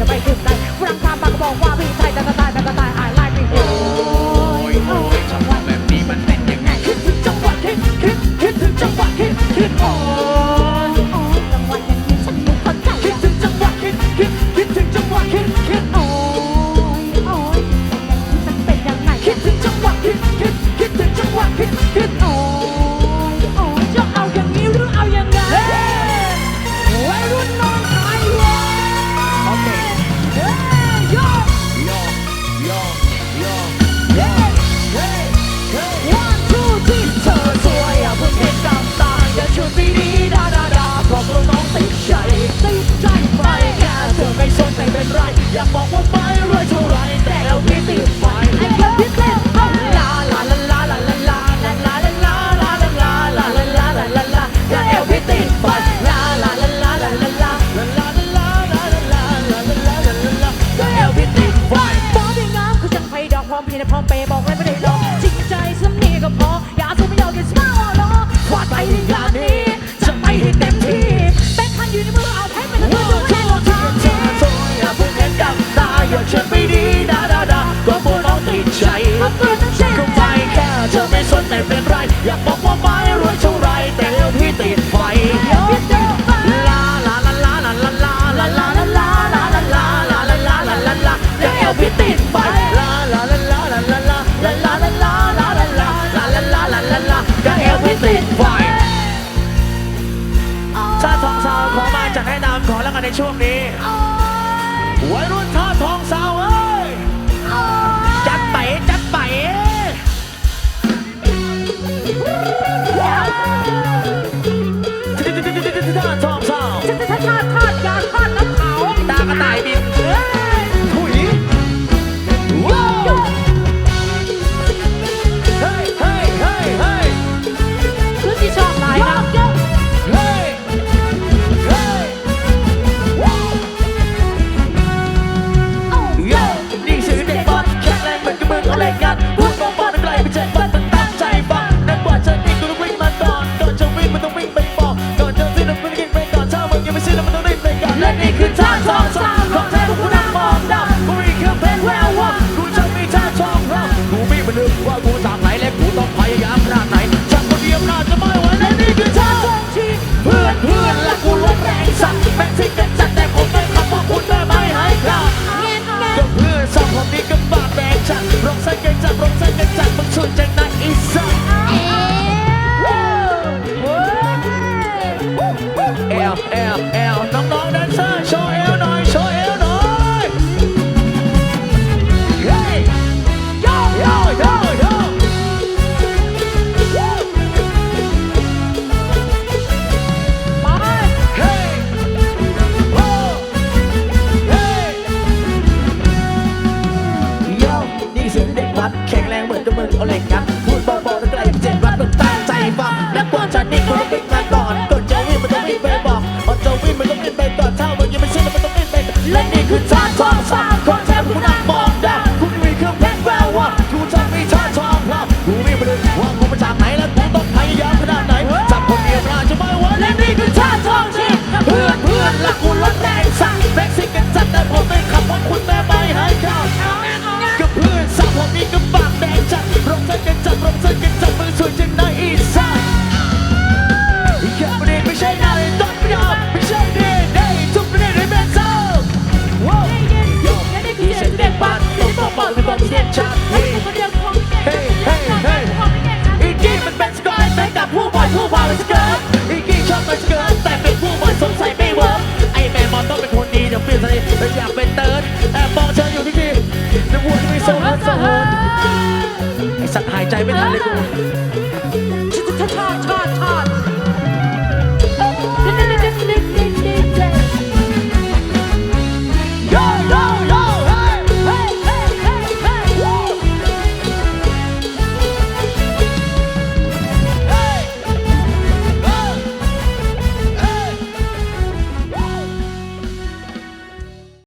จะไม่ถูกใจฝรั่งตามปากบอกว่าพี่ไายแต่ก็ตายแต่ก็ตาย จะแนะนำขอแล้วกันในช่วงนี้วัยรุ่น เก่งจัดรบใจเก่งจัดมึงชวนใจนายอีสาน มือเอเลยครับพูดบอกบอกแล้วกลเจ็บรักต้องตั้งใจฟังและกว่าฉันนี่คนต้องวิ่มาก่อนก่อนจะวิ่งมันต้องวิ่งไปบอกก่อนจะวิ่งมันต้องวิ่งไปก่อนถ้ามันยังไม่เชื่อมันต้องวิ่งไปและนี่คือชาทองสร้างคนแทนคุณนักมองดาวคุณมีเครื่องเพชรแววว่าคุณชอมีชาทองพราคุณวิ่งไปเลยว่าคุณมาจากไหนและคุณต้องพยายามขนาดไหนจับคนเดียวราจะไม่ไหวและนี่คือชาทองที่เพื่อนเพื่อนและคุณ ไอ้อีกี้มันเป็นสกอยแต่กับผู้บอยผู้บ่าวสเกิร์ตอีกี้ชอบไปสเกิร์ตแต่เป็นผู้บอยสงสัยไม่เวิร์กไอแมนมอนต้องเป็นคนดีเดี๋เปลี่ยนสนิแต่อยากเป็นเติร์ดแอบมองเธออยู่ทุกทีจะวนไม่โซ่ฮัไอสัตว์หายใจไม่ทันเลยกู